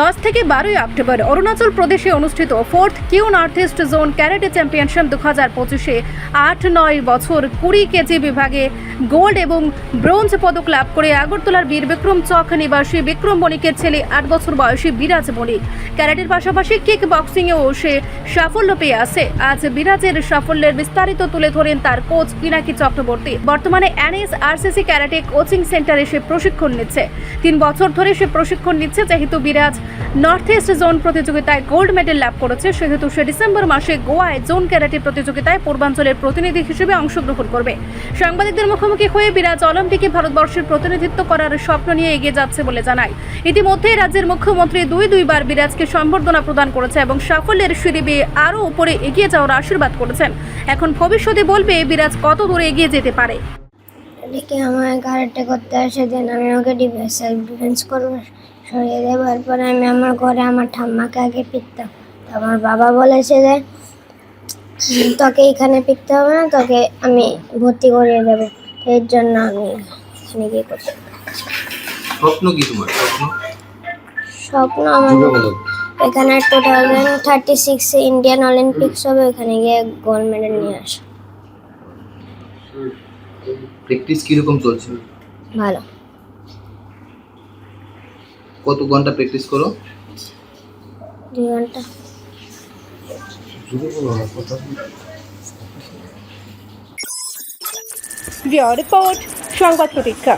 দশ থেকে বারোই অক্টোবর অরুণাচল প্রদেশে অনুষ্ঠিত fourth Q north east zone karate championship দু হাজার পঁচিশে আট নয় বছর কুড়ি কেজি বিভাগে গোল্ড এবং ব্রোঞ্জ পদক লাভ করে আগরতলার বীর বিক্রম চক নিবাসী বিক্রম বণিকের ছেলে আট বছর বয়সী বিরাজ বণিক ক্যারেটের পাশাপাশি কিক বক্সিংয়েও সে সাফল্য পেয়ে আসে আজ বিরাজের সাফল্যের বিস্তারিত তুলে ধরেন তার কোচ পিনাকি চক্রবর্তী। বর্তমানে এনএস আরসিসি ক্যারাটে কোচিং সেন্টারে সে প্রশিক্ষণ নিচ্ছে। তিন বছর ধরে সে প্রশিক্ষণ নিচ্ছে, যেহেতু বিরাজ নর্থ ইস্ট জোন প্রতিযোগিতায় গোল্ড মেডেল লাভ করেছে। সেহেতু সে ডিসেম্বর মাসে গোয়ায় জোন ক্যারাটে প্রতিযোগিতায় পূর্বাঞ্চলের প্রতিনিধি হিসেবে অংশগ্রহণ করবে। সাংবাদিকদের মুখোমুখি হয়ে বিরাজ অলিম্পিকে ভারতবর্ষের প্রতিনিধিত্ব করার স্বপ্ন নিয়ে এগিয়ে যাচ্ছে বলে জানায়। ইতিমধ্যে রাজ্যের মুখ্যমন্ত্রী দুই দুইবার বিরাজকে সম্বর্ধনা প্রদান করেছে এবং সাফল্যের সিঁড়ি আরও উপরে এগিয়ে যাওয়ার আশীর্বাদ করেছেন। এখন ভবিষ্যতে বলবে বিরাজ কত দূরে এগিয়ে যেতে পারে। আমার কারাটে করতে আসে, দেন আমি ওকে ডিফেন্স করব। সরিয়ে দেওয়ার পরে আমি আমার ঘরে আমার ঠাম্মাকে আগে পিটতাম। তো আমার বাবা বলেছে যে তোকে এখানে পিটতে হবে না তোকে আমি ভর্তি করিয়ে দেবে। এর জন্য আমি এখানে গিয়ে করছি। স্বপ্ন কি তোমার? স্বপ্ন? স্বপ্ন আমার এখানে টু থাউজেন্ড থার্টি সিক্সে ইন্ডিয়ান অলিম্পিক্স হবে ওখানে গিয়ে গোল্ড মেডেল নিয়ে আসা। প্র্যাকটিস কীরকম চলছে? ভালো। কত ঘণ্টা প্র্যাকটিস করো? দুই ঘণ্টা। রিপোর্ট সংবাদ প্রতীক্ষা।